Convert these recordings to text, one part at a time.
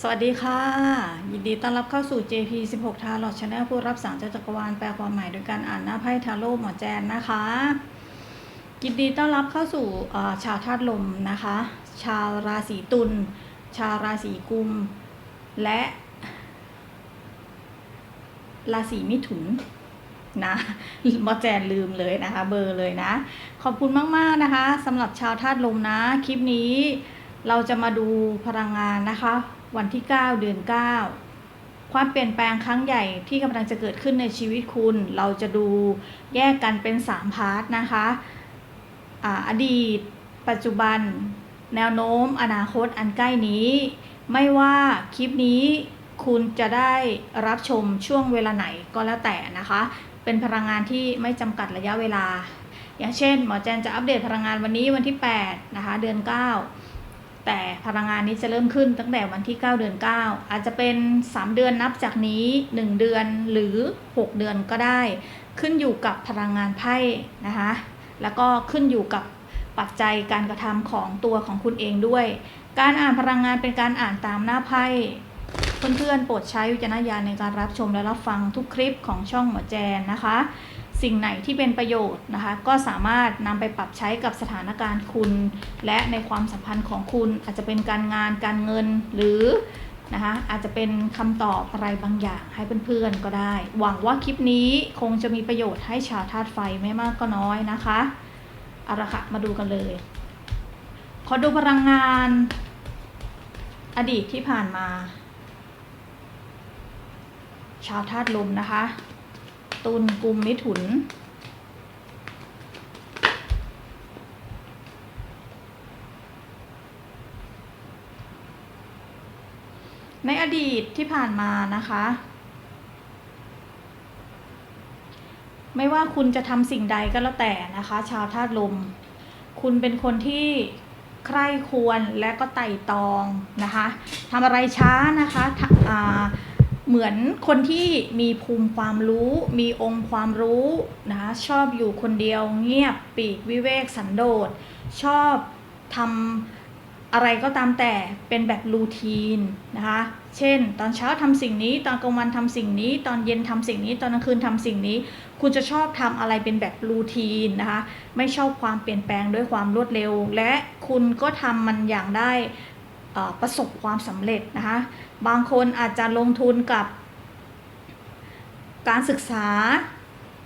สวัสดีค่ะ ยินดีต้อนรับเข้าสู่ JP 16 ทาร์ลอตชาแนลผู้รับสั่งจาจักรวาลแปลความหมายโดยการอ่านหน้าไพ่ทาโร่หมอแจนนะคะ ยินดีต้อนรับเข้าสู่ชาวธาตุลมนะคะ ชาวราศีตุล ชาวราศีกุม และ ราศีมิถุนนะหมอแจนลืมเลยนะคะ เบอร์เลยนะ ขอบคุณมาก ๆ นะคะสำหรับชาวธาตุลมนะ คลิปนี้เราจะมาดูพลังงานนะคะ วันที่ 9 เดือน 9 ความเปลี่ยนแปลงครั้งใหญ่ที่กำลังจะเกิดขึ้นในชีวิตคุณ เราจะดูแยกกันเป็น 3 พาร์ทนะคะอาอดีต ปัจจุบัน แนวโน้ม อนาคตอันใกล้นี้ ไม่ว่าคลิปนี้คุณจะได้รับชมช่วงเวลาไหนก็แล้วแต่นะคะ เป็นพลังงานที่ไม่จำกัดระยะเวลา อย่างเช่น หมอแจนจะอัปเดตพลังงานวันนี้วันที่ 8 นะคะ เดือน 9 แต่พลังงานนี้จะเริ่มขึ้นตั้งแต่วันที่ 9 เดือน 9 อาจจะเป็น 3 เดือนนับจากนี้ 1 เดือนหรือ 6 เดือนก็ได้ ขึ้นอยู่กับพลังงานไพ่นะคะแล้วก็ขึ้นอยู่กับปัจจัยการกระทำของตัวของคุณเองด้วย การอ่านพลังงานเป็นการอ่านตามหน้าไพ่เพื่อนๆโปรดใช้วิจารณญาณในการรับชมและรับฟังทุกคลิปของช่องหมอแจนนะคะ สิ่งไหนที่เป็นประโยชน์นะคะ ก็สามารถนำไปปรับใช้กับสถานการณ์คุณ และในความสัมพันธ์ของคุณอาจจะเป็นการงานการเงินหรือนะคะอาจจะเป็นคำตอบอะไรบางอย่างให้เพื่อนๆก็ได้ หวังว่าคลิปนี้คงจะมีประโยชน์ให้ชาวธาตุไฟไม่มากก็น้อยนะคะเอาละค่ะมาดูกันเลย ขอดูพลังงาน อดีตที่ผ่านมา ชาวธาตุลมนะคะ ตุลกุมมิถุน ในอดีตที่ผ่านมานะคะ ไม่ว่าคุณจะทำสิ่งใดก็แล้วแต่นะคะ ชาวธาตุลม คุณเป็นคนที่ใคร่ควรและก็ไต่ตองนะคะทำอะไรช้านะคะทะอ่า เหมือนคนที่มีภูมิความรู้ มีองค์ความรู้นะคะชอบอยู่คนเดียวเงียบปีกวิเวกสันโดษ ชอบทำอะไรก็ตามแต่เป็นแบบรูทีนนะคะเช่น ตอนเช้าทำสิ่งนี้ ตอนกลางวันทำสิ่งนี้ ตอนเย็นทำสิ่งนี้ ตอนกลางคืนทำสิ่งนี้ คุณจะชอบทำอะไรเป็นแบบรูทีนนะคะไม่ชอบความเปลี่ยนแปลงด้วยความรวดเร็ว และคุณก็ทำมันอย่างได้ ประสบความสำเร็จนะคะบางคนอาจจะลงทุนกับการศึกษา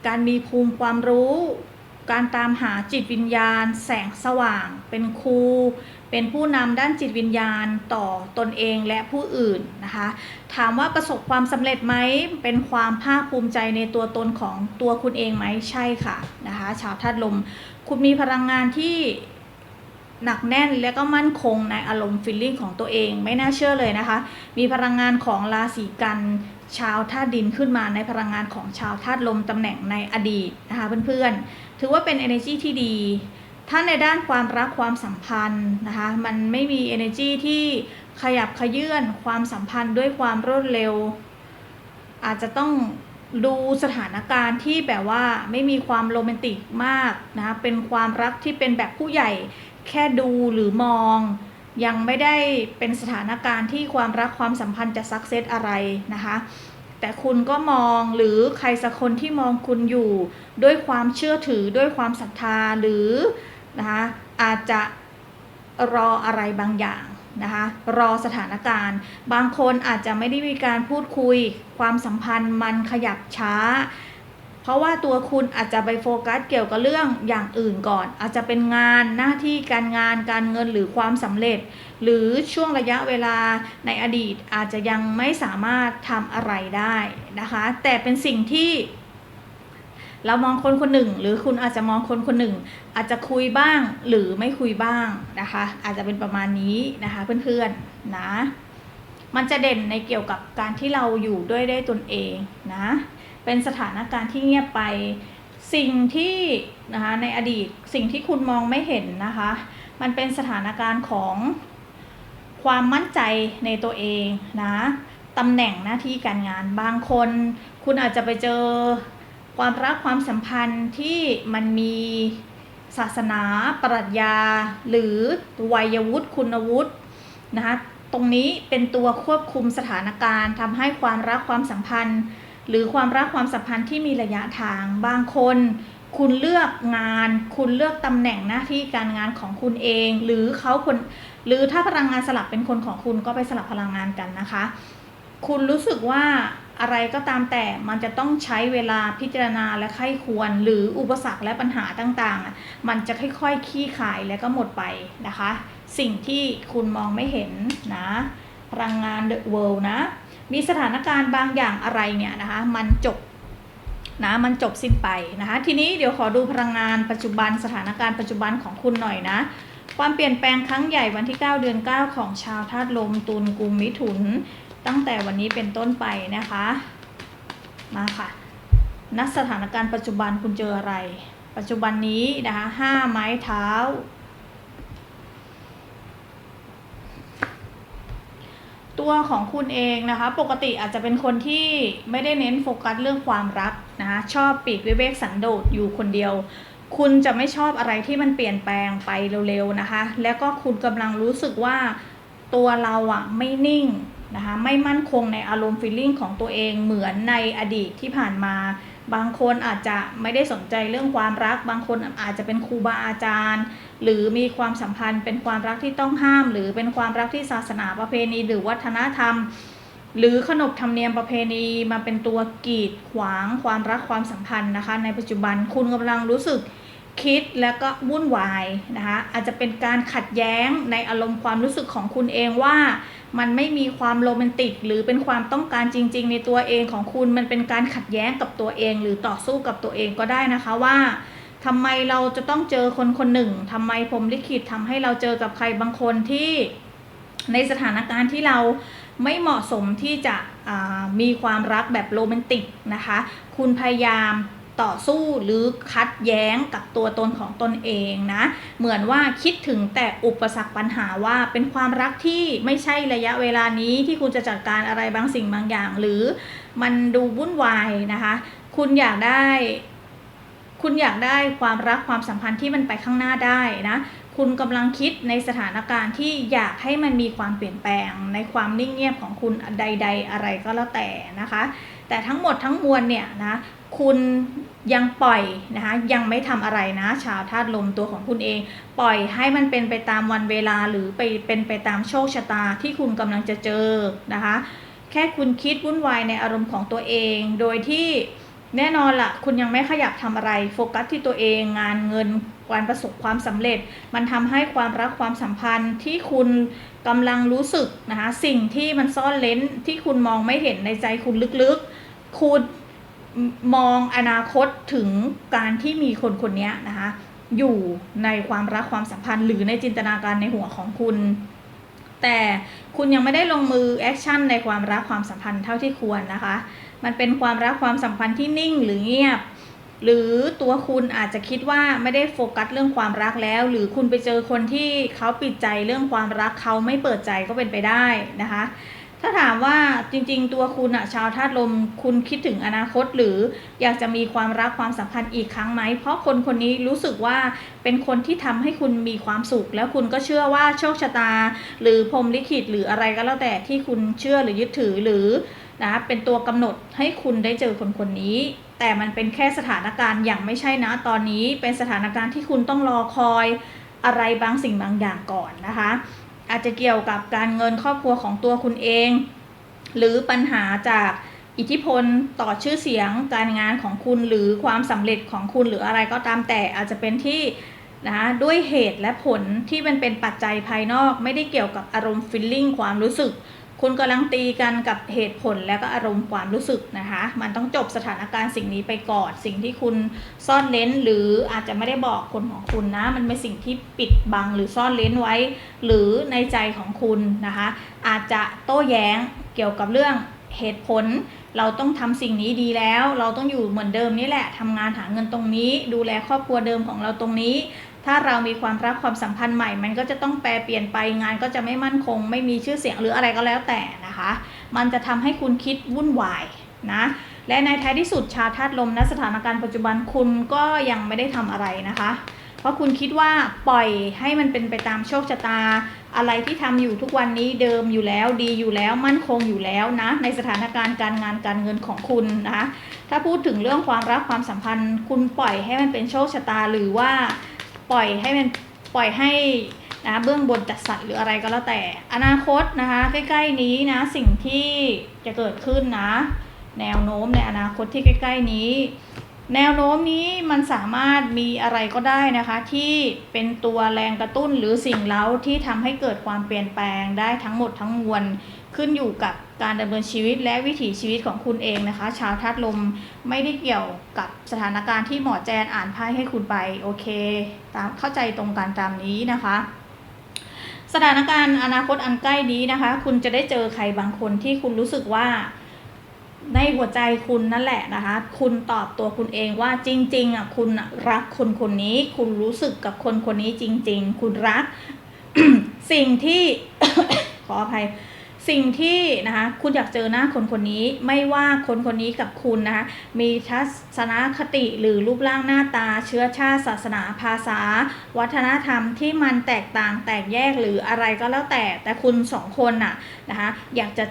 การมีภูมิความรู้ การตามหาจิตวิญญาณ แสงสว่าง เป็นครู เป็นผู้นำด้านจิตวิญญาณต่อตนเองและผู้อื่นนะคะ ถามว่าประสบความสำเร็จไหม เป็นความภาคภูมิใจในตัวตนของตัวคุณเองไหม ใช่ค่ะนะคะ ชาวธาตุลม คุณมีพลังงานที่ หนักแน่นและก็มั่นคงในอารมณ์ฟีลลิ่งของตัวเอง ไม่น่าเชื่อเลยนะคะ มีพลังงานของราศีกันชาวธาตุดินขึ้นมาในพลังงานของชาวธาตุลมตำแหน่งในอดีตนะคะเพื่อนๆ ถือว่าเป็น energy ที่ดี ถ้าในด้านความรักความสัมพันธ์นะคะ มันไม่มี energy ที่ขยับขยื่นความสัมพันธ์ด้วยความรวดเร็ว อาจจะต้องดูสถานการณ์ที่แบบว่าไม่มีความโรแมนติกมากนะคะเป็นความรักที่เป็นแบบผู้ใหญ่ แค่ดูหรือมอง ยังไม่ได้เป็นสถานการณ์ที่ความรักความสัมพันธ์จะสักเซสอะไรนะคะ แต่คุณก็มองหรือใครสักคนที่มองคุณอยู่ ด้วยความเชื่อถือด้วยความศรัทธาหรือนะคะอาจจะรออะไรบางอย่างนะคะรอสถานการณ์ บางคนอาจจะไม่ได้มีการพูดคุย ความสัมพันธ์มันขยับช้า เพราะว่าตัวคุณอาจจะไปโฟกัสเกี่ยวกับเรื่องอย่างอื่นก่อน อาจจะเป็นงานหน้าที่การงานการเงินหรือความสำเร็จ หรือช่วงระยะเวลาในอดีตอาจจะยังไม่สามารถทำอะไรได้นะคะ แต่เป็นสิ่งที่เรามองคนคนหนึ่ง หรือคุณอาจจะมองคนคนหนึ่ง อาจจะคุยบ้างหรือไม่คุยบ้างนะคะ อาจจะเป็นประมาณนี้นะคะเพื่อนๆนะ มันจะเด่นในเกี่ยวกับการที่เราอยู่ด้วยได้ตนเองนะ เป็นสถานการณ์ที่เงียบไป สิ่งที่นะคะในอดีตสิ่งที่คุณมองไม่เห็นนะคะ มันเป็นสถานการณ์ของความมั่นใจในตัวเองนะตำแหน่งหน้าที่การงานบางคน คุณอาจจะไปเจอความรักความสัมพันธ์ที่มันมีศาสนา ปรัชญา หรือวัยวุฒิคุณวุฒินะคะตรงนี้เป็นตัวควบคุมสถานการณ์ทำให้ความรักความสัมพันธ์ หรือความรักความสัมพันธ์ที่มีระยะทางบางคน คุณเลือกงาน คุณเลือกตำแหน่งหน้าที่การงานของคุณเอง หรือเขาคนหรือถ้าพลังงานสลับเป็นคนของคุณก็ไปสลับพลังงานกันนะคะ คุณรู้สึกว่าอะไรก็ตามแต่มันจะต้องใช้เวลาพิจารณาและไข้ควร หรืออุปสรรคและปัญหาต่างๆ มันจะค่อยๆคลี่คลายแล้วก็หมดไปนะคะ สิ่งที่คุณมองไม่เห็นนะพลังงาน The World นะ มีสถานการณ์บางอย่างอะไรเนี่ยนะคะ มันจบนะมันจบสิ้นไปนะคะ ทีนี้เดี๋ยวขอดูพลังงานปัจจุบันสถานการณ์ปัจจุบันของคุณหน่อยนะ ความเปลี่ยนแปลงครั้งใหญ่วันที่ 9 เดือน 9 ของชาวธาตุลมตุลกุมมิถุน ตั้งแต่วันนี้เป็นต้นไปนะคะ มาค่ะณสถานการณ์ปัจจุบันคุณเจออะไร ปัจจุบันนี้นะคะห้าไม้เท้า ตัวของคุณเองนะคะ ปกติอาจจะเป็นคนที่ไม่ได้เน้นโฟกัสเรื่องความรักนะคะชอบปีกวิเวกสันโดษอยู่คนเดียว คุณจะไม่ชอบอะไรที่มันเปลี่ยนแปลงไปเร็วๆนะคะ แล้วก็คุณกำลังรู้สึกว่าตัวเราอะไม่นิ่งนะคะไม่มั่นคงในอารมณ์ฟีลลิ่งของตัวเองเหมือนในอดีตที่ผ่านมา บางคนอาจจะไม่ได้สนใจเรื่องความรัก บางคนอาจจะเป็นครูบาอาจารย์ หรือมีความสัมพันธ์เป็นความรักที่ต้องห้าม หรือเป็นความรักที่ศาสนาประเพณี หรือวัฒนธรรม หรือขนบธรรมเนียมประเพณีมาเป็นตัวกีดขวางความรักความสัมพันธ์นะคะ ในปัจจุบันคุณกำลังรู้สึกคิดแล้วก็วุ่นวายนะคะอาจจะเป็นการขัดแย้งในอารมณ์ความรู้สึกของคุณเองว่า มันไม่มีความโรแมนติก หรือเป็นความต้องการจริง ๆ ในตัวเองของคุณมันเป็นการขัดแย้งกับตัวเอง หรือต่อสู้กับตัวเองก็ได้นะคะว่าทำไมเราจะต้องเจอคนคนหนึ่งทำไมผมลิขิตทำให้เราเจอกับใครบางคนที่ในสถานการณ์ที่เราไม่เหมาะสมที่จะมีความรักแบบโรแมนติกนะคะ คุณพยายาม ต่อสู้หรือคัดแย้งกับตัวตนของตนเองนะ เหมือนว่าคิดถึงแต่อุปสรรคปัญหาว่าเป็นความรักที่ไม่ใช่ระยะเวลานี้ที่คุณจะจัดการอะไรบางสิ่งบางอย่าง หรือมันดูวุ่นวายนะคะ คุณอยากได้ คุณอยากได้ความรักความสัมพันธ์ที่มันไปข้างหน้าได้นะคุณกำลังคิดในสถานการณ์ที่อยากให้มันมีความเปลี่ยนแปลงในความนิ่งเงียบของคุณใด ๆ อะไรก็แล้วแต่นะคะ แต่ทั้งหมดทั้งมวลเนี่ยนะคุณยังปล่อยนะคะยังไม่ทำอะไรนะ ชาวธาตุลมตัวของคุณเอง ปล่อยให้มันเป็นไปตามวันเวลาหรือไปเป็นไปตามโชคชะตาที่คุณกำลังจะเจอนะคะ แค่คุณคิดวุ่นวายในอารมณ์ของตัวเอง โดยที่แน่นอนละ่ะ คุณยังไม่ขยับทำอะไร โฟกัสที่ตัวเองงานเงินการประสบความสำเร็จ มันทำให้ความรักความสัมพันธ์ที่คุณกำลังรู้สึกนะคะสิ่งที่มันซ่อนเลนที่คุณมองไม่เห็นในใจคุณลึกๆ คุณมองอนาคตถึงการที่มีคนคนนี้นะคะ อยู่ในความรักความสัมพันธ์ หรือในจินตนาการในหัวของคุณ แต่คุณยังไม่ได้ลงมือแอคชั่นในความรักความสัมพันธ์เท่าที่ควรนะคะ มันเป็นความรักความสัมพันธ์ที่นิ่งหรือเงียบ หรือตัวคุณอาจจะคิดว่าไม่ได้โฟกัสเรื่องความรักแล้ว หรือคุณไปเจอคนที่เขาปิดใจเรื่องความรักเขาไม่เปิดใจก็เป็นไปได้นะคะ ถ้าถามว่าจริง ๆ ตัวคุณอะชาวธาตุลม คุณคิดถึงอนาคต หรืออยากจะมีความรักความสัมพันธ์อีกครั้งไหม เพราะคนคนนี้รู้สึกว่าเป็นคนที่ทำให้คุณมีความสุข แล้วคุณก็เชื่อว่าโชคชะตา หรือพรหมลิขิตหรืออะไรก็แล้วแต่ที่คุณเชื่อหรือยึดถือหรือนะเป็นตัวกำหนดให้คุณได้เจอคนคนนี้ แต่มันเป็นแค่สถานการณ์อย่างไม่ใช่นะตอนนี้เป็นสถานการณ์ที่คุณต้องรอคอยอะไรบางสิ่งบางอย่างก่อนนะคะ อาจจะเกี่ยวกับการเงินครอบครัวของตัวคุณเอง หรือปัญหาจากอิทธิพลต่อชื่อเสียงการงานของคุณหรือความสำเร็จของคุณหรืออะไรก็ตามแต่อาจจะเป็นที่นะด้วยเหตุและผลที่มันเป็นปัจจัยภายนอก ไม่ได้เกี่ยวกับอารมณ์ฟิลลิ่งความรู้สึก คุณกำลังตีกันกับเหตุผลและก็อารมณ์ความรู้สึกนะคะ มันต้องจบสถานการณ์สิ่งนี้ไปก่อนสิ่งที่คุณซ่อนเลนหรืออาจจะไม่ได้บอกคนของคุณนะ มันเป็นสิ่งที่ปิดบังหรือซ่อนเลนไว้ หรือในใจของคุณนะคะ อาจจะโต้แย้งเกี่ยวกับเรื่องเหตุผล เราต้องทำสิ่งนี้ดีแล้ว เราต้องอยู่เหมือนเดิมนี่แหละทำงานหาเงินตรงนี้ ดูแลครอบครัวเดิมของเราตรงนี้ ถ้าเรามีความรักความสัมพันธ์ใหม่ มันก็จะต้องแปลเปลี่ยนไปงานก็จะไม่มั่นคง ไม่มีชื่อเสียงหรืออะไรก็แล้วแต่นะคะ มันจะทำให้คุณคิดวุ่นวายนะและในท้ายที่สุดชาธาตุลมณสถานการณ์ปัจจุบันคุณก็ยังไม่ได้ทำอะไรนะคะ เพราะคุณคิดว่าปล่อยให้มันเป็นไปตามโชคชะตา อะไรที่ทำอยู่ทุกวันนี้เดิมอยู่แล้วดีอยู่แล้วมั่นคงอยู่แล้วนะ ในสถานการณ์การงานการเงินของคุณนะคะถ้าพูดถึงเรื่องความรักความสัมพันธ์ คุณปล่อยให้มันเป็นโชคชะตาหรือว่าปล่อยให้มันปล่อยให้นะเบื้องบนจัดสรรหรืออะไรก็แล้วแต่ อนาคตนะคะใกล้ ๆ นี้นะสิ่งที่จะเกิดขึ้นนะ แนวโน้มในอนาคตที่ใกล้ ๆ นี้ แนวโน้มนี้มันสามารถมีอะไรก็ได้นะคะ ที่เป็นตัวแรงกระตุ้นหรือสิ่งเล้าที่ทำให้เกิดความเปลี่ยนแปลงได้ทั้งหมดทั้งมวลขึ้นอยู่กับการดำเนินชีวิตและวิถีชีวิตของคุณเองนะคะ ชาวธาตุลมไม่ได้เกี่ยวกับสถานการณ์ที่หมอแจนอ่านไพ่ให้คุณไปโอเค ตามเข้าใจตรงกันตามนี้นะคะ สถานการณ์อนาคตอันใกล้นี้นะคะ คุณจะได้เจอใครบางคนที่คุณรู้สึกว่า ในหัวใจคุณนั่นแหละนะคะ คุณตอบตัวคุณเองว่าจริงๆอะคุณรักคนคนนี้ คุณรู้สึกกับคนคนนี้จริง ๆ คุณรัก สิ่งที่ขออภัยสิ่งที่นะคะคุณอยากเจอหน้าคนคนนี้ไม่ว่าคนคนนี้กับคุณนะคะมีทัศนคติหรือรูปร่างหน้าตา เชื้อชาติศาสนาภาษา วัฒนธรรมที่มันแตกต่างแตกแยกหรืออะไรก็แล้วแต่ แต่คุณสองคนน่ะนะคะอยากจะ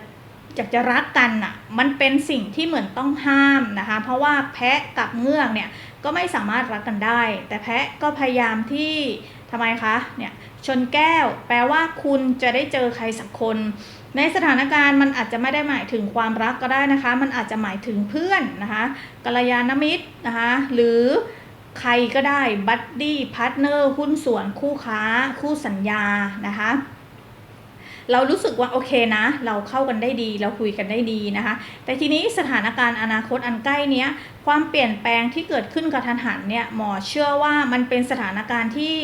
อยากจะรักกันน่ะมันเป็นสิ่งที่เหมือนต้องห้ามนะคะ เพราะว่าแพะกับเงือกเนี่ยก็ไม่สามารถรักกันได้ แต่แพะก็พยายามที่ทำไมคะเนี่ยชนแก้ว แปลว่าคุณจะได้เจอใครสักคน ในสถานการณ์มันอาจจะไม่ได้หมายถึงความรักก็ได้นะคะ มันอาจจะหมายถึงเพื่อนนะคะกัลยาณมิตรนะคะหรือใครก็ได้บัดดี้พาร์ทเนอร์หุ้นส่วนคู่ค้า คู่สัญญานะคะ เรารู้สึกว่าโอเคนะ เราเข้ากันได้ดี เราคุยกันได้ดีนะคะ แต่ทีนี้สถานการณ์อนาคตอันใกล้เนี้ยความเปลี่ยนแปลงที่เกิดขึ้นกระทันหันเนี่ยหมอเชื่อว่ามันเป็นสถานการณ์ที่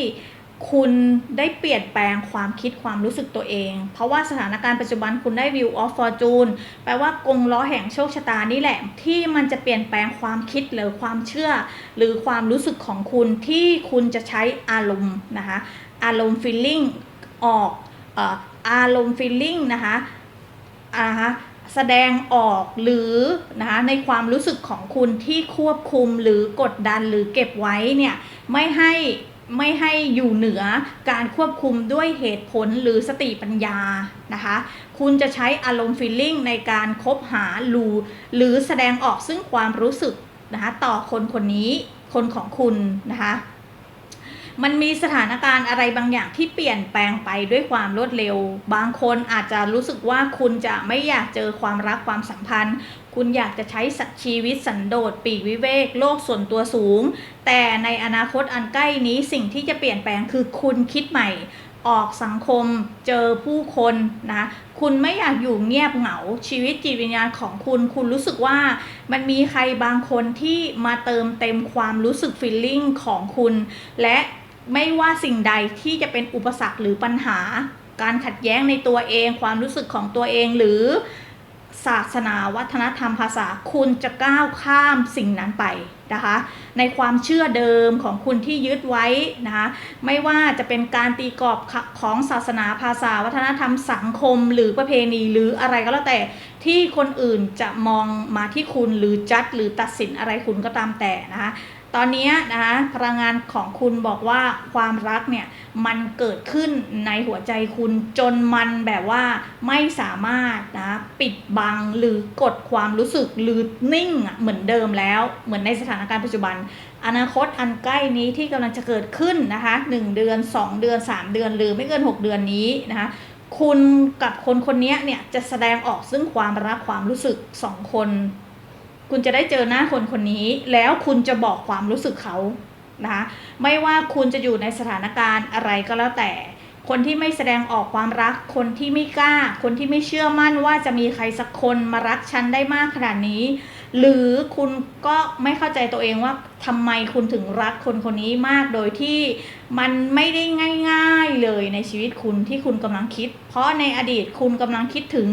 คุณได้เปลี่ยนแปลงความคิดความรู้สึกตัวเอง เพราะว่าสถานการณ์ปัจจุบันคุณได้ view of fortune แปลว่ากงล้อแห่งโชคชะตานี่แหละ ที่มันจะเปลี่ยนแปลงความคิดหรือความเชื่อ หรือความรู้สึกของคุณที่คุณจะใช้อารมณ์นะคะ อารมณ์ feeling ออก อารมณ์ feeling นะคะอ่าฮะแสดงออกหรือนะคะในความรู้สึกของคุณที่ควบคุมหรือกดดันหรือเก็บไว้เนี่ยไม่ให้ไม่ให้อยู่เหนือการควบคุมด้วยเหตุผลหรือสติปัญญานะคะ คุณจะใช้อารมณ์ feeling ในการคบหาหรือหรือแสดงออกซึ่งความรู้สึกนะคะต่อคนคนนี้คนของคุณนะคะ มันมีสถานการณ์อะไรบางอย่างที่เปลี่ยนแปลงไปด้วยความรวดเร็ว บางคนอาจจะรู้สึกว่าคุณจะไม่อยากเจอความรักความสัมพันธ์ คุณอยากจะใช้ชีวิตสันโดษปีกวิเวกโลกส่วนตัวสูง แต่ในอนาคตอันใกล้นี้สิ่งที่จะเปลี่ยนแปลงคือคุณคิดใหม่ ออกสังคมเจอผู้คนนะคุณไม่อยากอยู่เงียบเหงาชีวิตจิตวิญญาณของคุณ คุณรู้สึกว่ามันมีใครบางคนที่มาเติมเต็มความรู้สึกฟีลลิ่งของคุณ และ ไม่ว่าสิ่งใดที่จะเป็นอุปสรรคหรือปัญหา การขัดแย้งในตัวเอง ความรู้สึกของตัวเองหรือศาสนาวัฒนธรรมภาษาคุณจะก้าวข้ามสิ่งนั้นไปนะคะ ในความเชื่อเดิมของคุณที่ยึดไว้นะคะไม่ว่าจะเป็นการตีกรอบของศาสนาภาษาวัฒนธรรมสังคมหรือประเพณีหรืออะไรก็แล้วแต่ที่คนอื่นจะมองมาที่คุณหรือจัดหรือตัดสินอะไรคุณก็ตามแต่นะคะ ตอนนี้นะคะพลังงานของคุณบอกว่าความรักเนี่ยมันเกิดขึ้นในหัวใจคุณจนมันแบบว่าไม่สามารถนะปิดบังหรือกดความรู้สึกหรือนิ่งเหมือนเดิมแล้ว เหมือนในสถานการณ์ปัจจุบัน อนาคตอันใกล้นี้ที่กำลังจะเกิดขึ้นนะคะ 1 เดือน 2 เดือน 3 เดือน หรือไม่เกิน 6 เดือนนี้นะคะคุณกับคนคนนี้เนี่ยจะแสดงออกซึ่งความรักความรู้สึกสองคน คุณจะได้เจอหน้าคนคนนี้ แล้วคุณจะบอกความรู้สึกเขานะคะไม่ว่าคุณจะอยู่ในสถานการณ์อะไรก็แล้วแต่ คนที่ไม่แสดงออกความรัก คนที่ไม่กล้า คนที่ไม่เชื่อมั่นว่าจะมีใครสักคนมารักฉันได้มากขนาดนี้ หรือคุณก็ไม่เข้าใจตัวเองว่าทำไมคุณถึงรักคนคนนี้มากโดยที่มันไม่ได้ง่าย ๆเลยในชีวิตคุณที่คุณกำลังคิด เพราะในอดีตคุณกำลังคิดถึง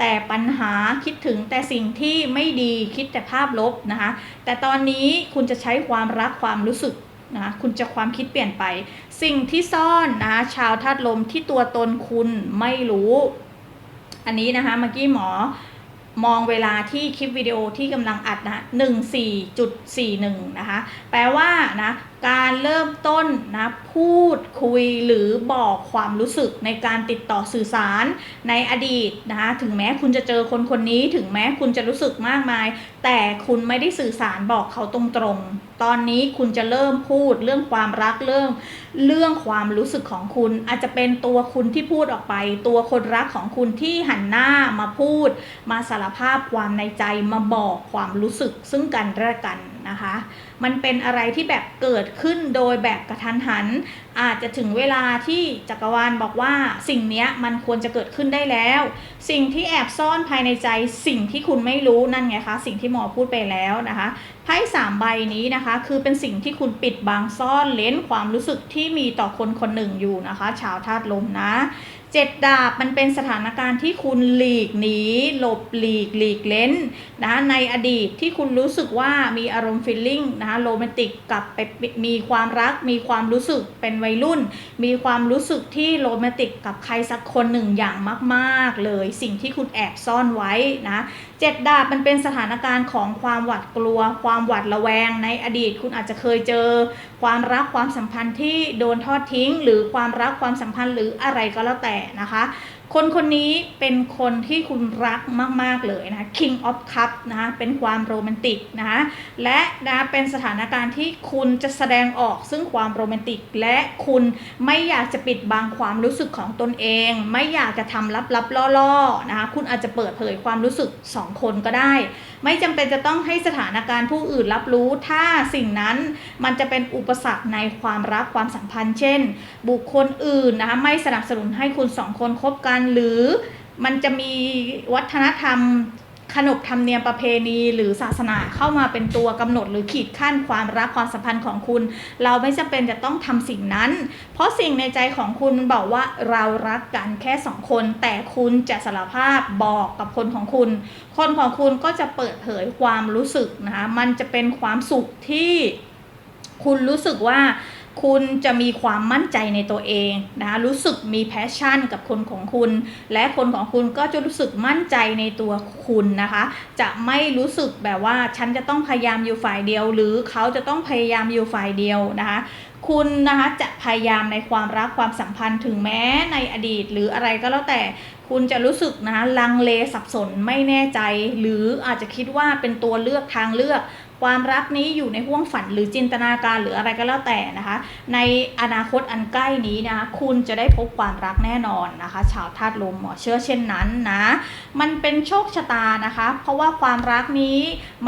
แต่ปัญหาคิดถึงแต่สิ่งที่ไม่ดีคิดแต่ภาพลบนะคะ แต่ตอนนี้คุณจะใช้ความรักความรู้สึกนะคะคุณจะความคิดเปลี่ยนไป สิ่งที่ซ่อนนะคะชาวธาตุลมที่ตัวตนคุณไม่รู้ อันนี้นะคะเมื่อกี้หมอ มองเวลาที่คลิปวิดีโอที่กำลังอัดนะหนึ่งสี่จุดสี่หนึ่งนะคะ แปลว่านะการเริ่มต้นนะพูดคุยหรือบอกความรู้สึกในการติดต่อสื่อสารในอดีตนะคะถึงแม้คุณจะเจอคนคนนี้ ถึงแม้คุณจะรู้สึกมากมาย แต่คุณไม่ได้สื่อสารบอกเขาตรงๆ ตอนนี้คุณจะเริ่มพูดเรื่องความรักเรื่องเรื่องความรู้สึกของคุณ อาจจะเป็นตัวคุณที่พูดออกไป ตัวคนรักของคุณที่หันหน้ามาพูด มาสารภาพความในใจมาบอกความรู้สึกซึ่งกันและกันนะคะ มันเป็นอะไรที่แบบเกิดขึ้นโดยแบบกระทันหันอาจจะถึงเวลาที่จักรวาลบอกว่าสิ่งนี้มันควรจะเกิดขึ้นได้แล้ว สิ่งที่แอบซ่อนภายในใจสิ่งที่คุณไม่รู้นั่นไงคะ สิ่งที่หมอพูดไปแล้วนะคะไพ่สามใบนี้นะคะ คือเป็นสิ่งที่คุณปิดบังซ่อนเลนความรู้สึกที่มีต่อคนคนหนึ่งอยู่นะคะ ชาวธาตุลมนะเจ็ดดาบมันเป็นสถานการณ์ที่คุณหลีกหนีหลบหลีกหลีกเล้นนะในอดีตที่คุณรู้สึกว่ามีอารมณ์ฟีลลิ่งนะคะโรแมนติกกับไปมีความรักมีความรู้สึกเป็นวัยรุ่น มีความรู้สึกที่โรแมนติกกับใครสักคนหนึ่งอย่างมาก ๆ เลย สิ่งที่คุณแอบซ่อนไว้นะเจ็ดดาบมันเป็นสถานการณ์ของความหวาดกลัว ความหวาดระแวง ในอดีตคุณอาจจะเคยเจอ ความรักความสัมพันธ์ที่โดนทอดทิ้ง หรือความรักความสัมพันธ์หรืออะไรก็แล้วแต่นะคะ คนคนนี้เป็นคนที่คุณรักมาก ๆ เลยนะ King of Cup นะเป็นความโรแมนติกนะคะและนะเป็นสถานการณ์ที่คุณจะแสดงออกซึ่งความโรแมนติก และคุณไม่อยากจะปิดบังความรู้สึกของตนเอง ไม่อยากจะทำลับๆล่อๆนะคะคุณอาจจะเปิดเผยความรู้สึกสองคนก็ได้ ไม่จำเป็นจะต้องให้สถานการณ์ผู้อื่นรับรู้ ถ้าสิ่งนั้นมันจะเป็นอุปสรรคในความรักความสัมพันธ์ เช่น บุคคลอื่นนะคะไม่สนับสนุนให้คุณสองคนคบกันหรือมันจะมีวัฒนธรรมขนบธรรมเนียมประเพณีหรือศาสนาเข้ามาเป็นตัวกำหนดหรือขีดขั้นความรักความสัมพันธ์ของคุณ เราไม่จำเป็นจะต้องทำสิ่งนั้น เพราะสิ่งในใจของคุณมันบอกว่าเรารักกันแค่สองคน แต่คุณจะสารภาพบอกกับคนของคุณ คนของคุณก็จะเปิดเผยความรู้สึกนะคะมันจะเป็นความสุขที่คุณรู้สึกว่า คุณจะมีความมั่นใจในตัวเองนะคะรู้สึกมีแพชชั่นกับคนของคุณ และคนของคุณก็จะรู้สึกมั่นใจในตัวคุณนะคะ จะไม่รู้สึกแบบว่าฉันจะต้องพยายามอยู่ฝ่ายเดียว หรือเขาจะต้องพยายามอยู่ฝ่ายเดียวนะคะคุณนะคะจะพยายามในความรักความสัมพันธ์ถึงแม้ในอดีต หรืออะไรก็แล้วแต่คุณจะรู้สึกนะะลังเลสับสนไม่แน่ใจ หรืออาจจะคิดว่าเป็นตัวเลือกทางเลือก ความรักนี้อยู่ในห้วงฝันหรือจินตนาการหรืออะไรก็แล้วแต่นะคะ ในอนาคตอันใกล้นี้นะคะคุณจะได้พบความรักแน่นอนนะคะ ชาวธาตุลมหมอเชื่อเช่นนั้นนะ มันเป็นโชคชะตานะคะ เพราะว่าความรักนี้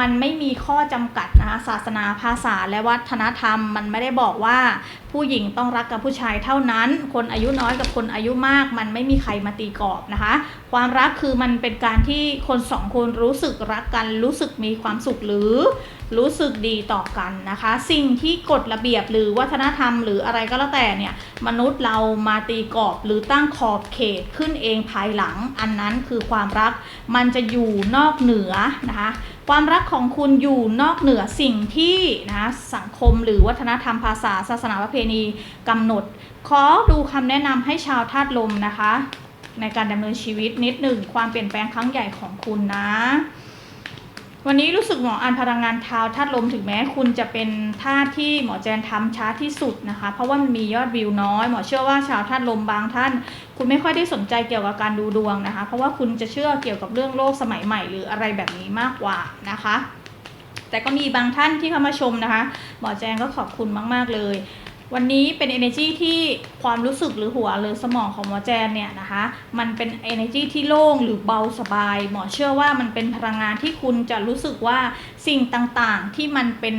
มันไม่มีข้อจำกัดนะคะศาสนาภาษาและวัฒนธรรม มันไม่ได้บอกว่า ผู้หญิงต้องรักกับผู้ชายเท่านั้น คนอายุน้อยกับคนอายุมาก มันไม่มีใครมาตีกรอบนะคะ ความรักคือมันเป็นการที่คนสองคนรู้สึกรักกัน รู้สึกมีความสุขหรือรู้สึกดีต่อกันนะคะ สิ่งที่กฎระเบียบหรือวัฒนธรรมหรืออะไรก็แล้วแต่เนี่ย มนุษย์เรามาตีกรอบหรือตั้งขอบเขตขึ้นเองภายหลัง อันนั้นคือความรักมันจะอยู่นอกเหนือนะคะ ความรักของคุณอยู่นอกเหนือสิ่งที่นะสังคมหรือวัฒนธรรมภาษาศาสนาประเพณีกำหนด ขอดูคำแนะนำให้ชาวธาตุลมนะคะ ในการดำเนินชีวิตนิดหนึ่งความเปลี่ยนแปลงครั้งใหญ่ของคุณนะ วันนี้รู้สึกหมออ่านพลังงานเท้าธาตุลมถึงแม้ คุณจะเป็นธาที่หมอแจนทำช้าที่สุดนะคะ เพราะว่ามันมียอดวิวน้อยหมอเชื่อว่าชาวธาตุลมบางท่าน คุณไม่ค่อยได้สนใจเกี่ยวกับการดูดวงนะคะ เพราะว่าคุณจะเชื่อเกี่ยวกับเรื่องโลกสมัยใหม่หรืออะไรแบบนี้มากกว่านะคะ แต่ก็มีบางท่านที่เข้ามาชมนะคะ หมอแจงก็ขอบคุณมาก ๆ เลย วันนี้เป็น energy ที่ความรู้สึกหรือหัวหรือสมองของหมอแจนเนี่ยนะคะ มันเป็น energy ที่โล่งหรือเบาสบาย หมอเชื่อว่ามันเป็นพลังงานที่คุณจะรู้สึกว่าสิ่งต่างๆที่มันเป็น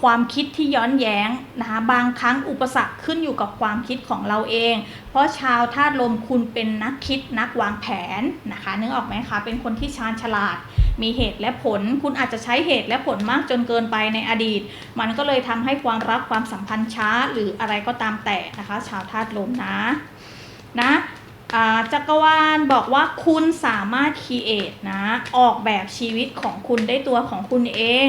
ความคิดที่ย้อนแย้งนะคะบางครั้งอุปสรรคขึ้นอยู่กับความคิดของเราเอง เพราะชาวธาตุลมคุณเป็นนักคิดนักวางแผนนะคะนึกออกไหมคะเป็นคนที่ชาญฉลาด มีเหตุและผล คุณอาจจะใช้เหตุและผลมากจนเกินไปในอดีต มันก็เลยทำให้ความรักความสัมพันธ์ช้า หรืออะไรก็ตามแต่นะคะ ชาวธาตุลมนะนะจักรวาลบอกว่าคุณสามารถคีเอทนะ ออกแบบชีวิตของคุณได้ตัวของคุณเอง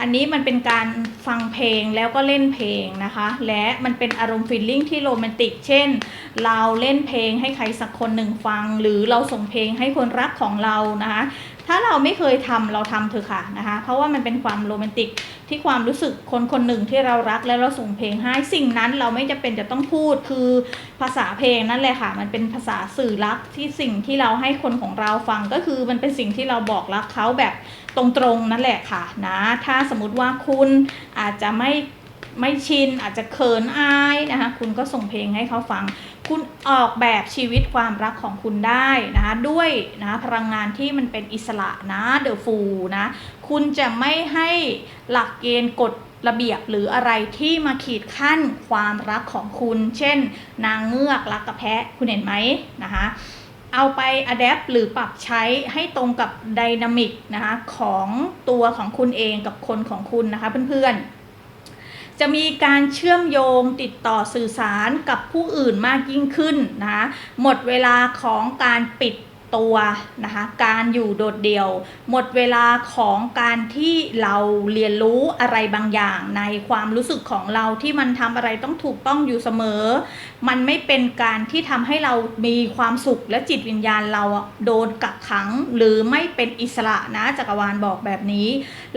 อันนี้มันเป็นการฟังเพลงแล้วก็เล่นเพลงนะคะ และมันเป็นอารมณ์ฟีลลิ่งที่โรแมนติก เช่น เราเล่นเพลงให้ใครสักคนหนึ่งฟัง หรือเราส่งเพลงให้คนรักของเรานะคะ ถ้าเราไม่เคยทำเราทำเถอะค่ะนะคะ เพราะว่ามันเป็นความโรแมนติกที่ความรู้สึกคนคนหนึ่งที่เรารักแล้วเราส่งเพลงให้สิ่งนั้นเราไม่จำเป็นจะต้องพูดคือภาษาเพลงนั่นแหละค่ะ มันเป็นภาษาสื่อรักที่สิ่งที่เราให้คนของเราฟังก็คือมันเป็นสิ่งที่เราบอกรักเขาแบบตรงๆนั่นแหละค่ะนะถ้าสมมติว่าคุณอาจจะไม่ไม่ชินอาจจะเขินอายนะคะ คุณก็ส่งเพลงให้เขาฟัง คุณออกแบบชีวิตความรักของคุณได้นะคะด้วยนะพลังงานที่มันเป็นอิสระนะเดอะฟูนะคุณจะไม่ให้หลักเกณฑ์กฎระเบียบหรืออะไรที่มาขีดขั้นความรักของคุณ เช่น นางเงือกรักกับแพะคุณเห็นไหมนะคะเอาไปอัดแอปหรือปรับใช้ให้ตรงกับไดนามิกนะคะของตัวของคุณเองกับคนของคุณนะคะเพื่อนๆ จะมีการเชื่อมโยงติดต่อสื่อสารกับผู้อื่นมากยิ่งขึ้นนะคะหมดเวลาของการปิด ตัวนะคะ การอยู่โดดเดี่ยว หมดเวลาของการที่เราเรียนรู้อะไรบางอย่างในความรู้สึกของเราที่มันทำอะไรต้องถูกต้องอยู่เสมอ มันไม่เป็นการที่ทำให้เรามีความสุขและจิตวิญญาณเราโดนกักขัง หรือไม่เป็นอิสระนะจักรวาลบอกแบบนี้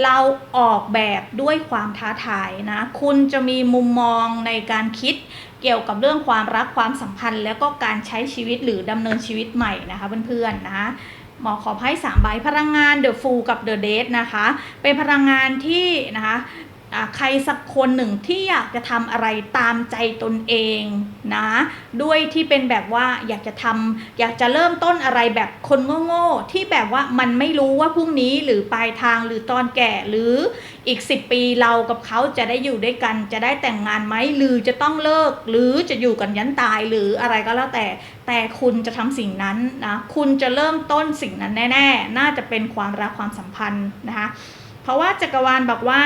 เราออกแบบด้วยความท้าทายนะ คุณจะมีมุมมองในการคิด เกี่ยวกับเรื่องความรักความสัมพันธ์ แล้วก็การใช้ชีวิตหรือดำเนินชีวิตใหม่นะคะเพื่อนๆนะคะหมอขอไพ่สามใบพลังงานเดอะฟูกับเดอะเดทนะคะ เป็นพลังงานที่นะคะ ใครสักคนหนึ่งที่อยากจะทำอะไรตามใจตนเองนะด้วยที่เป็นแบบว่าอยากจะทำอยากจะเริ่มต้นอะไรแบบคนโง่ๆที่แบบว่ามันไม่รู้ว่าพรุ่งนี้หรือปลายทางหรือตอนแก่หรืออีก 10 ปีเรากับเขาจะได้อยู่ด้วยกัน จะได้แต่งงานไหมหรือจะต้องเลิก หรือจะอยู่กันยันตายหรืออะไรก็แล้วแต่ แต่คุณจะทำสิ่งนั้นนะคุณจะเริ่มต้นสิ่งนั้นแน่ ๆ น่าจะเป็นความรักความสัมพันธ์นะคะเพราะว่าจักรวาลบอกว่า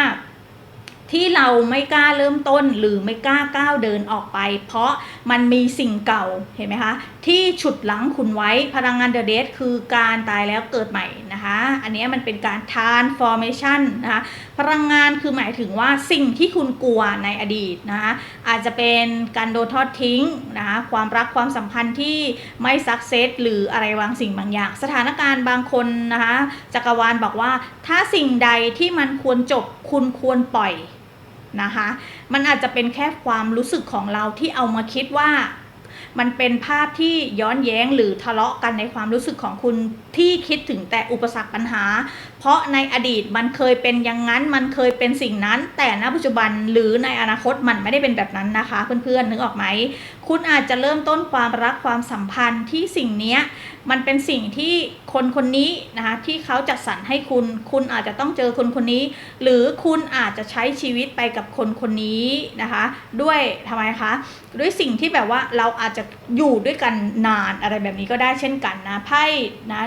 ที่เราไม่กล้าเริ่มต้นหรือไม่กล้าก้าวเดินออกไป เพราะมันมีสิ่งเก่าเห็นไหมคะ ที่ฉุดหลังคุณไว้พลังงานเดอะเดทคือการตายแล้วเกิดใหม่นะคะ อันนี้มันเป็นการ transformation นะคะพลังงานคือหมายถึงว่าสิ่งที่คุณกลัวในอดีตนะคะอาจจะเป็นการโดนทอดทิ้งนะคะความรักความสัมพันธ์ที่ไม่สักเซสหรืออะไรบางสิ่งบางอย่าง สถานการณ์บางคนนะคะจักรวาลบอกว่าถ้าสิ่งใดที่มันควรจบคุณควรปล่อย นะคะ มันอาจจะเป็นแค่ความรู้สึกของเราที่เอามาคิดว่ามันเป็นภาพที่ย้อนแย้งหรือทะเลาะกันในความรู้สึกของคุณที่คิดถึงแต่อุปสรรคปัญหา เพราะในอดีตมันเคยเป็นอย่างนั้นมันเคยเป็นสิ่งนั้น แต่ณปัจจุบันหรือในอนาคตมันไม่ได้เป็นแบบนั้นนะคะ เพื่อนๆนึกออกไหมคุณอาจจะเริ่มต้นความรักความสัมพันธ์ที่สิ่งนี้มันเป็นสิ่งที่คนคนนี้นะคะที่เขาจัดสรรให้คุณ คุณอาจจะต้องเจอคนคนนี้ หรือคุณอาจจะใช้ชีวิตไปกับคนคนนี้นะคะ ด้วยทำไมคะด้วยสิ่งที่แบบว่าเราอาจจะอยู่ด้วยกันนานอะไรแบบนี้ก็ได้เช่นกันนะไพ่นะ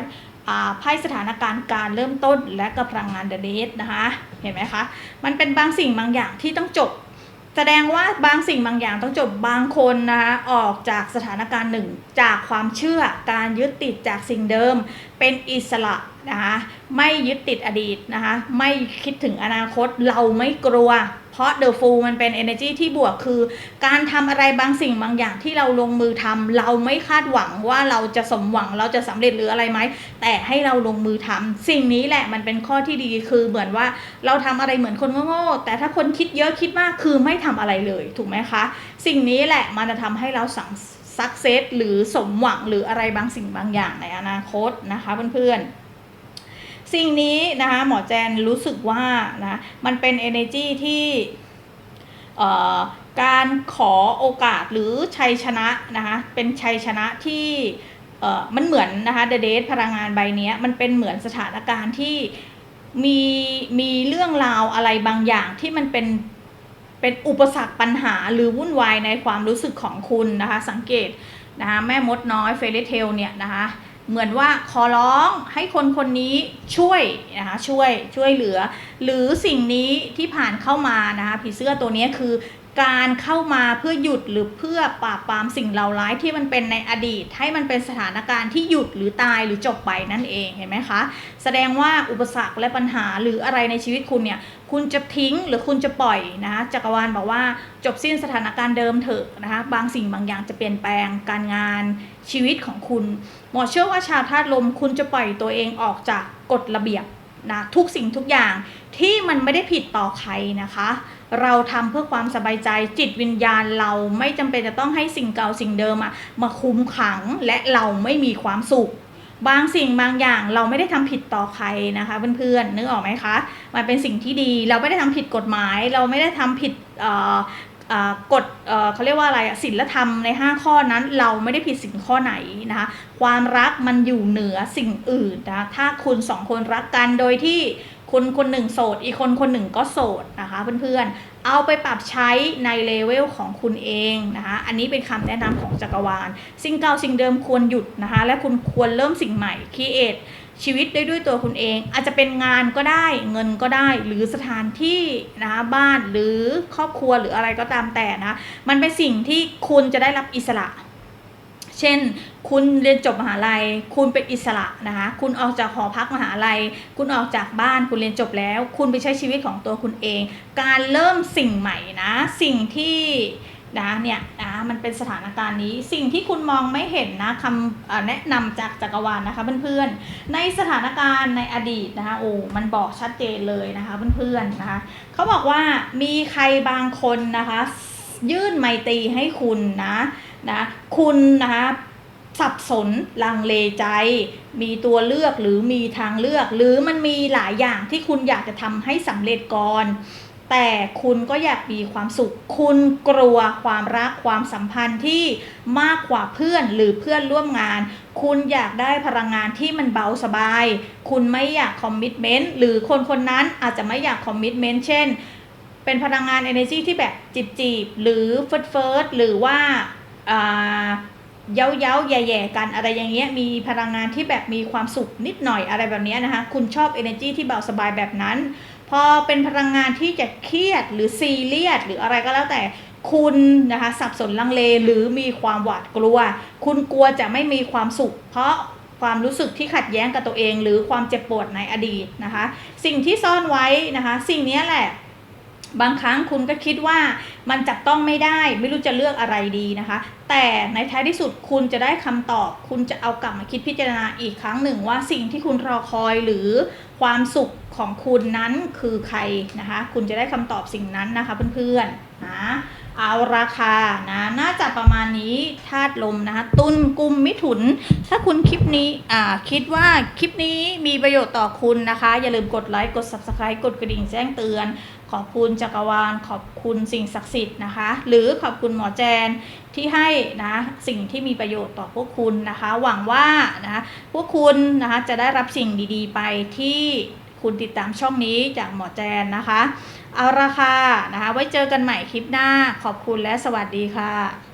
ไพ่สถานการณ์การเริ่มต้นและกับพลังงานเดเดทนะคะ เห็นไหมคะ มันเป็นบางสิ่งบางอย่างที่ต้องจบ แสดงว่าบางสิ่งบางอย่างต้องจบบางคนนะคะออกจากสถานการณ์หนึ่งจากความเชื่อการยึดติดจากสิ่งเดิม เป็นอิสระนะคะไม่ยึดติดอดีตนะคะไม่คิดถึงอนาคตเราไม่กลัว เพราะ The Fool มันเป็น energy ที่บวกคือ การทำอะไรบางสิ่งบางอย่างที่เราลงมือทำเราไม่คาดหวังว่าเราจะสมหวังเราจะสำเร็จหรืออะไรไหม แต่ให้เราลงมือทำสิ่งนี้แหละมันเป็นข้อที่ดีคือเหมือนว่าเราทำอะไรเหมือนคนโง่ๆแต่ถ้าคนคิดเยอะคิดมากคือไม่ทำอะไรเลยถูกไหมคะ สิ่งนี้แหละมันจะทำให้เราสังสักเซสหรือสมหวังหรืออะไรบางสิ่งบางอย่างในอนาคตนะคะเพื่อนๆ สิ่งนี้นะคะหมอแจนรู้สึกว่านะมันเป็น energy ที่การขอโอกาสหรือชัยชนะนะคะเป็นชัยชนะที่มันเหมือนนะคะเดเดทพลังงานใบนี้มันเป็นเหมือนสถานการณ์ที่มีมีเรื่องราวอะไรบางอย่างที่มันเป็นเป็นอุปสรรคปัญหาหรือวุ่นวายในความรู้สึกของคุณนะคะ สังเกตนะคะแม่มดน้อยเฟรเทลเนี่ยนะคะ เหมือนว่าขอร้องให้คนคนนี้ช่วยนะคะช่วยช่วยเหลือ หรือสิ่งนี้ที่ผ่านเข้ามานะคะผีเสื้อตัวนี้คือ การเข้ามาเพื่อหยุดหรือเพื่อปราบปรามสิ่งเลวร้ายที่มันเป็นในอดีต ให้มันเป็นสถานการณ์ที่หยุดหรือตายหรือจบไปนั่นเองเห็นไหมคะ แสดงว่าอุปสรรคและปัญหาหรืออะไรในชีวิตคุณเนี่ยคุณจะทิ้งหรือคุณจะปล่อยนะคะจักรวาลบอกว่าจบสิ้นสถานการณ์เดิมเถอะนะคะบางสิ่งบางอย่างจะเปลี่ยนแปลงการงานชีวิตของคุณหมอเชื่อว่าชาวธาตุลมคุณจะปล่อยตัวเองออกจากกฎระเบียบ นะทุกสิ่งทุกอย่างที่มันไม่ได้ผิดต่อใครนะคะ เราทำเพื่อความสบายใจจิตวิญญาณเราไม่จำเป็นจะต้องให้สิ่งเก่าสิ่งเดิมมาคุมขังและเราไม่มีความสุข บางสิ่งบางอย่างเราไม่ได้ทำผิดต่อใครนะคะเพื่อนๆนึกออกไหมคะ มันเป็นสิ่งที่ดีเราไม่ได้ทำผิดกฎหมาย เราไม่ได้ทำผิด กฎเเขาเรียกว่าอะไรศีลธรรมใน 5 ข้อนั้นเราไม่ได้ผิดสิ่งข้อไหนนะคะความรักมันอยู่เหนือสิ่งอื่นนะถ้าคุณสองคนรักกันโดยที่คนคนหนึ่งโสด อีกคนคนหนึ่งก็โสดนะคะเพื่อนๆ เอาไปปรับใช้ในเลเวลของคุณเองนะคะอันนี้เป็นคำแนะนำของจักรวาล สิ่งเก่าสิ่งเดิมควรหยุดนะคะและคุณควรเริ่มสิ่งใหม่คีเอท ชีวิตได้ด้วยตัวคุณเอง อาจจะเป็นงานก็ได้เงินก็ได้ หรือสถานที่นะคะบ้านหรือครอบครัวหรืออะไรก็ตามแต่นะ มันเป็นสิ่งที่คุณจะได้รับอิสระ เช่น คุณเรียนจบมหาลัย คุณเป็นอิสระนะคะคุณออกจากหอพักมหาลัย คุณออกจากบ้านคุณเรียนจบแล้ว คุณไปใช้ชีวิตของตัวคุณเอง การเริ่มสิ่งใหม่นะ สิ่งที่ นะเนี่ยนะมันเป็นสถานการณ์นี้สิ่งที่คุณมองไม่เห็นนะคำแนะนำจากจักรวาลนะคะเพื่อนๆในสถานการณ์ในอดีตนะคะโอ้มันบอกชัดเจนเลยนะคะเพื่อนๆนะคะเขาบอกว่ามีใครบางคนนะคะยื่นไมตรีให้คุณนะนะคุณนะคะสับสนลังเลใจ มีตัวเลือกหรือมีทางเลือก หรือมันมีหลายอย่างที่คุณอยากจะทำให้สำเร็จก่อน แต่คุณก็อยากมีความสุข คุณกลัวความรักความสัมพันธ์ที่มากกว่าเพื่อนหรือเพื่อนร่วมงาน คุณอยากได้พลังงานที่มันเบาสบาย คุณไม่อยากคอมมิชเมนต์หรือคนคนนั้นอาจจะไม่อยากคอมมิชเมนต์เช่น เป็นพลังงาน energy ที่แบบจีบจีบๆหรือเฟิร์สเฟิร์สหรือว่าเย้าเย้าๆแย่ๆกันอะไรอย่างเงี้ยมีพลังงานที่แบบมีความสุขนิดหน่อยอะไรแบบนี้นะคะ คุณชอบ energy ที่เบาสบายแบบนั้น พอเป็นพลังงานที่จะเครียดหรือซีเรียสหรืออะไรก็แล้วแต่คุณนะคะสับสนลังเลหรือมีความหวาดกลัว คุณกลัวจะไม่มีความสุข เพราะความรู้สึกที่ขัดแย้งกับตัวเอง หรือความเจ็บปวดในอดีตนะคะ สิ่งที่ซ่อนไว้นะคะ สิ่งนี้แหละ บางครั้งคุณก็คิดว่ามันจับต้องไม่ได้ ไม่รู้จะเลือกอะไรดีนะคะ แต่ในท้ายที่สุดคุณจะได้คำตอบ คุณจะเอากลับมาคิดพิจารณาอีกครั้งหนึ่งว่าสิ่งที่คุณรอคอยหรือความสุขของคุณนั้นคือใครนะคะ คุณจะได้คำตอบสิ่งนั้นนะคะเพื่อนๆนะเอาราคานะน่าจะประมาณนี้ธาตุลมนะคะตุลกุมมิถุน ถ้าคุณคลิปนี้อ่าคิดว่าคลิปนี้มีประโยชน์ต่อคุณนะคะ อย่าลืมกดไลค์กด subscribe กดกระดิ่งแจ้งเตือน ขอบคุณจักรวาล ขอบคุณสิ่งศักดิ์สิทธิ์นะคะ หรือขอบคุณหมอแจนที่ให้นะสิ่งที่มีประโยชน์ต่อพวกคุณนะคะ หวังว่านะพวกคุณนะคะจะได้รับสิ่งดีๆ ไปที่คุณติดตามช่องนี้จากหมอแจนนะคะ เอาราคานะคะ ไว้เจอกันใหม่คลิปหน้าขอบคุณและสวัสดีค่ะ